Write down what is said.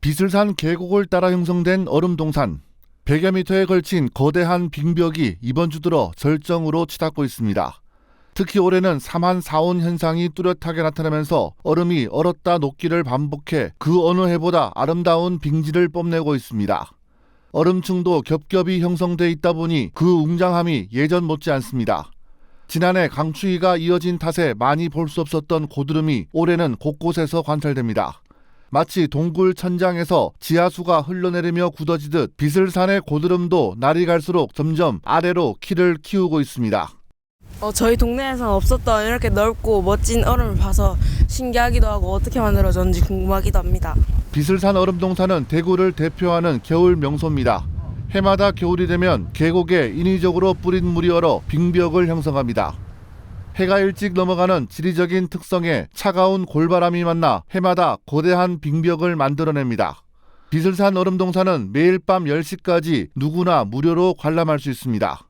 비슬산 계곡을 따라 형성된 얼음 동산. 100여 미터에 걸친 거대한 빙벽이 이번 주 들어 절정으로 치닫고 있습니다. 특히 올해는 사만 사온 현상이 뚜렷하게 나타나면서 얼음이 얼었다 녹기를 반복해 그 어느 해보다 아름다운 빙지를 뽐내고 있습니다. 얼음층도 겹겹이 형성돼 있다 보니 그 웅장함이 예전 못지 않습니다. 지난해 강추위가 이어진 탓에 많이 볼 수 없었던 고드름이 올해는 곳곳에서 관찰됩니다. 마치 동굴 천장에서 지하수가 흘러내리며 굳어지듯 비슬산의 고드름도 날이 갈수록 점점 아래로 키를 키우고 있습니다. 어, 저희 동네에서 없었던 이렇게 넓고 멋진 얼음을 봐서 신기하기도 하고 어떻게 만들어졌는지 궁금하기도 합니다. 비슬산 얼음 동산은 대구를 대표하는 겨울 명소입니다. 해마다 겨울이 되면 계곡에 인위적으로 뿌린 물이 얼어 빙벽을 형성합니다. 해가 일찍 넘어가는 지리적인 특성에 차가운 골바람이 만나 해마다 거대한 빙벽을 만들어냅니다. 비슬산 얼음동산은 매일 밤 10시까지 누구나 무료로 관람할 수 있습니다.